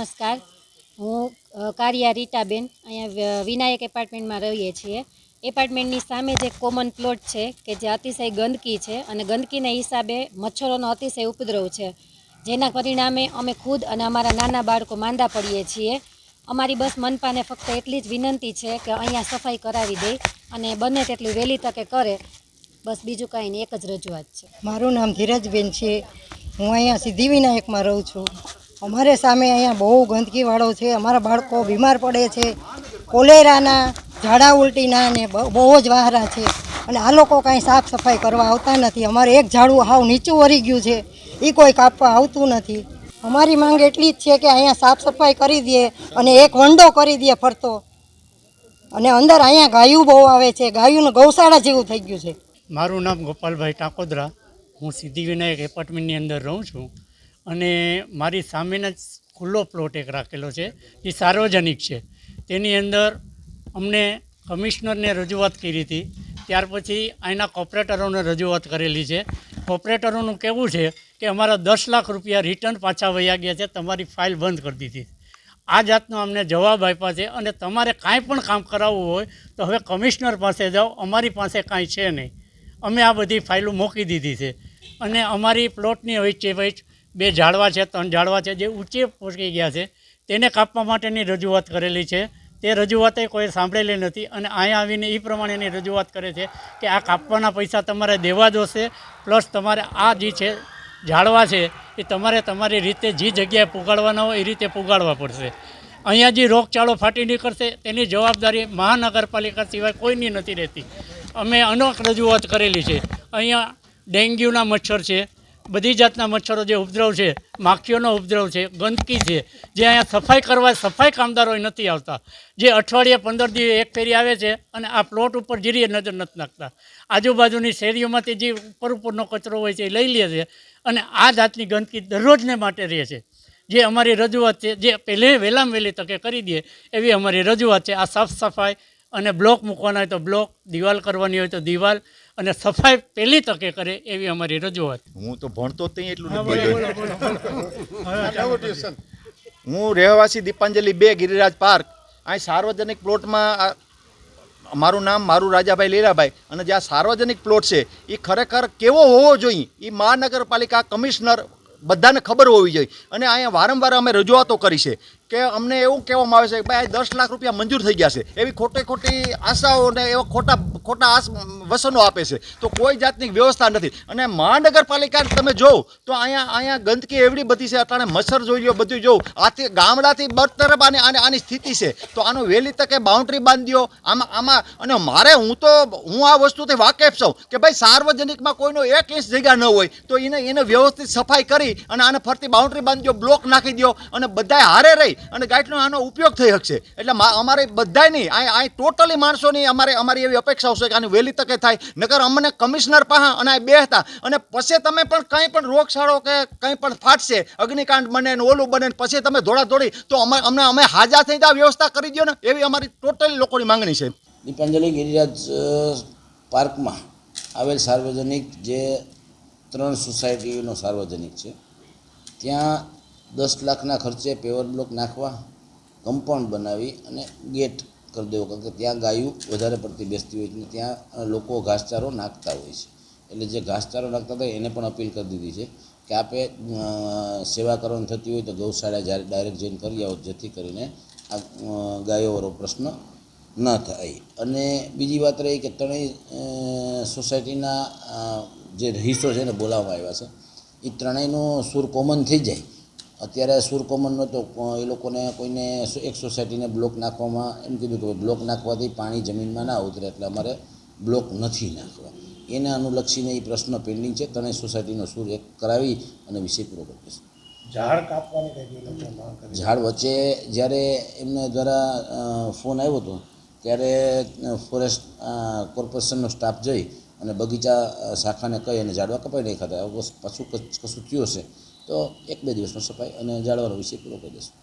નમસ્કાર. હું કારિયા રીટાબેન. અહીંયા વિનાયક એપાર્ટમેન્ટમાં રહીએ છીએ. એપાર્ટમેન્ટની સામે જે કોમન પ્લોટ છે, કે જે અતિશય ગંદકી છે, અને ગંદકીના હિસાબે મચ્છરોનો અતિશય ઉપદ્રવ છે, જેના પરિણામે અમે ખુદ અને અમારા નાના બાળકો માંદા પડીએ છીએ. અમારી બસ મનપાને ફક્ત એટલી જ વિનંતી છે કે અહીંયા સફાઈ કરાવી દે અને બને તેટલી વહેલી તકે કરે. બસ બીજું કાંઈ નહીં, એક જ રજૂઆત છે. મારું નામ ધીરજબેન છે. હું અહીંયા સિદ્ધિવિનાયકમાં રહું છું. અમારે સામે અહીંયા બહુ ગંદકીવાળો છે. અમારા બાળકો બીમાર પડે છે. કોલેરાના, ઝાડા ઉલટીના ને બહુ જ વાહરા છે. અને આ લોકો કાંઈ સાફ સફાઈ કરવા આવતા નથી. અમારે એક ઝાડું હાવ નીચું વળી ગયું છે. એ કોઈ કાપવા આવતું નથી. અમારી માંગ એટલી જ છે કે અહીંયા સાફ સફાઈ કરી દે અને એક વંડો કરી દે ફરતો. અને અંદર અહીંયા ગાયું બહુ આવે છે. ગાયુંનું ગૌશાળા જેવું થઈ ગયું છે. મારું નામ ગોપાલભાઈ ટાકોદરા. હું સિદ્ધિવિનાયક એપાર્ટમેન્ટની અંદર રહું છું. અને મારી સામેના જ ખુલ્લો પ્લોટ એક રાખેલો છે. એ સાર્વજનિક છે. તેની અંદર અમને કમિશનરને રજૂઆત કરી હતી. ત્યાર પછી અહીંના કોપરેટરોને રજૂઆત કરેલી છે. કોપરેટરોનું કહેવું છે કે અમારા દસ લાખ રૂપિયા રિટર્ન પાછા વયા ગયા છે. તમારી ફાઇલ બંધ કરી દીધી. આ જાતનો અમને જવાબ આપ્યા છે અને તમારે કાંઈ પણ કામ કરાવવું હોય તો હવે કમિશનર પાસે જાઓ. અમારી પાસે કાંઈ છે નહીં. અમે આ બધી ફાઇલો મૂકી દીધી છે. અને અમારી પ્લોટની વચ્ચે વચ્ચ બે ઝાડવા છે, ત્રણ ઝાડવા છે, જે ઊંચે પહોંચી ગયા છે, તેને કાપવા માટેની રજૂઆત કરેલી છે. તે રજૂઆતે કોઈ સાંભળેલી નથી અને અહીંયા આવીને એ પ્રમાણેની રજૂઆત કરે છે કે આ કાપવાના પૈસા તમારે દેવા જોશે, પ્લસ તમારે આ જે છે, ઝાડવા છે, એ તમારે તમારી રીતે જે જગ્યાએ પુગાડવાના હોય એ રીતે પુગાડવા પડશે. અહીંયા જે રોગચાળો ફાટી નીકળશે, તેની જવાબદારી મહાનગરપાલિકા સિવાય કોઈની નથી રહેતી. અમે અનેક રજૂઆત કરેલી છે. અહીંયા ડેન્ગ્યુના મચ્છર છે બધી જાતના મચ્છરો જે ઉપદ્રવ છે, માખીઓનો ઉપદ્રવ છે, ગંદકી છે, જે અહીંયા સફાઈ કરવા, સફાઈ કામદારો નથી આવતા. જે અઠવાડિયે પંદર દિવસ એક ફેરી આવે છે અને આ પ્લોટ ઉપર જીરીએ નજર નથી નાખતા. આજુબાજુની શેરીઓમાંથી જે ઉપર ઉપરનો કચરો હોય છે એ લઈ લે છે અને આ જાતની ગંદકી દરરોજને માટે રહે છે. જે અમારી રજૂઆત છે, જે પહેલે વહેલામાં વહેલી તકે કરી દે એવી અમારી રજૂઆત છે. આ સાફ સફાઈ અને બ્લોક મૂકવાના હોય તો બ્લોક, દિવાલ કરવાની હોય તો દિવાલ અને સફાઈ પહેલી તકે કરે એવી અમારી રજૂઆત. હું તો ભણતો જ ત્યાં એટલું નથી. હું રહેવાસી દીપાંજલિ બે ગિરિરાજ પાર્ક. અહીં સાર્વજનિક પ્લોટમાં મારું નામ મારું રાજાભાઈ લીલાભાઈ અને જે આ સાર્વજનિક પ્લોટ છે એ ખરેખર કેવો હોવો જોઈએ? એ મહાનગરપાલિકા કમિશનર બધાને ખબર હોવી જોઈએ. અને અહીંયા વારંવાર અમે રજૂઆતો કરી છે. કે અમને એવું કહેવામાં આવે છે કે ભાઈ, દસ લાખ રૂપિયા મંજૂર થઈ ગયા છે. એવી ખોટી ખોટી આશાઓ ને એવા ખોટા ખોટા આસ, વસનો આપે છે. તો કોઈ જાતની વ્યવસ્થા નથી. અને મહાનગરપાલિકા તમે જોવો, તો અહીંયા અહીંયા ગંદકી એવડી બધી છે. અટાણે મચ્છર જોઈ લો બધું જોવું. આથી, ગામડાથી બરતરફ આને, આની સ્થિતિ છે. તો આનું વહેલી તકે બાઉન્ડ્રી બાંધી દો આમાં આમાં, અને મારે હું તો, હું આ વસ્તુથી વાકેફ છું કે ભાઈ, સાર્વજનિકમાં કોઈનો એક ઇંચ જગ્યા ન હોય, તો એને એને વ્યવસ્થિત સફાઈ કરી અને આને ફરતી બાઉન્ડ્રી બાંધી દો બ્લોક નાખી દો અને બધાય હારે રહી. અને ગાઈડનો આનો ઉપયોગ થઈ શકશે. એટલે અમારે બધાય નહીં આ અહીં ટોટલી માણસોની અમારે અમારી એવી અપેક્ષાઓ છે કે આની વહેલી તકે થાય. નકર અમને કમિશનર પાસે અને આ બે હતા. અને પછી તમે પણ કંઈ પણ રોગશાળો કે કંઈ પણ ફાટશે, અગ્નિકાંડ બને ને ઓલું બને પછી તમે ધોળા દોડી તો અમે અમને અમે હાજા થઈ આ વ્યવસ્થા કરી દો ને. એવી અમારી ટોટલી લોકોની માંગણી છે. દીપાંજલિ ગિરિરાજ પાર્કમાં આવેલ સાર્વજનિક જે ત્રણ સોસાયટીનો સાર્વજનિક છે. ત્યાં દસ લાખના ખર્ચે પેવર બ્લોક નાખવા કમ્પાઉન્ડ બનાવી અને ગેટ કરી દેવો. કારણ કે ત્યાં ગાયું વધારે પડતી બેસતી હોય છે ત્યાં લોકો ઘાસચારો નાખતા હોય છે. એટલે જે ઘાસચારો નાખતા હતા એને પણ અપીલ કરી દીધી છે કે આપે સેવા કરવાની થતી હોય તો ગૌશાળા જ્યારે ડાયરેક્ટ જઈને કરી આવો, જેથી કરીને આ ગાયોવાળો પ્રશ્ન ન થાય. અને બીજી વાત રહી કે ત્રણેય સોસાયટીના જે રહીશો છે એને બોલાવવામાં આવ્યા છે એ ત્રણેયનો સૂર કોમન થઈ જાય. અત્યારે સૂર કોમન નહોતો એ લોકોને કોઈને એક સોસાયટીને બ્લોક નાખવામાં એમ કીધું કે બ્લોક નાખવાથી પાણી જમીનમાં ના ઉતરે એટલે અમારે બ્લોક નથી નાખવા. એને અનુલક્ષીને એ પ્રશ્ન પેન્ડિંગ છે. ત્રણેય સોસાયટીનો સૂર એક કરાવી અને વિષય પૂરો કરીશું ઝાડ વચ્ચે જ્યારે એમને દ્વારા ફોન આવ્યો હતો ત્યારે ફોરેસ્ટ કોર્પોરેશનનો સ્ટાફ જઈ અને બગીચા શાખાને કહી અને ઝાડવા કપાઈ નાખ્યા હતા. પશુ પાછું કશું થયું હશે? તો એક બે દિવસમાં સફાઈ અને જાળવાનો વિષય પૂરો કરી દેશું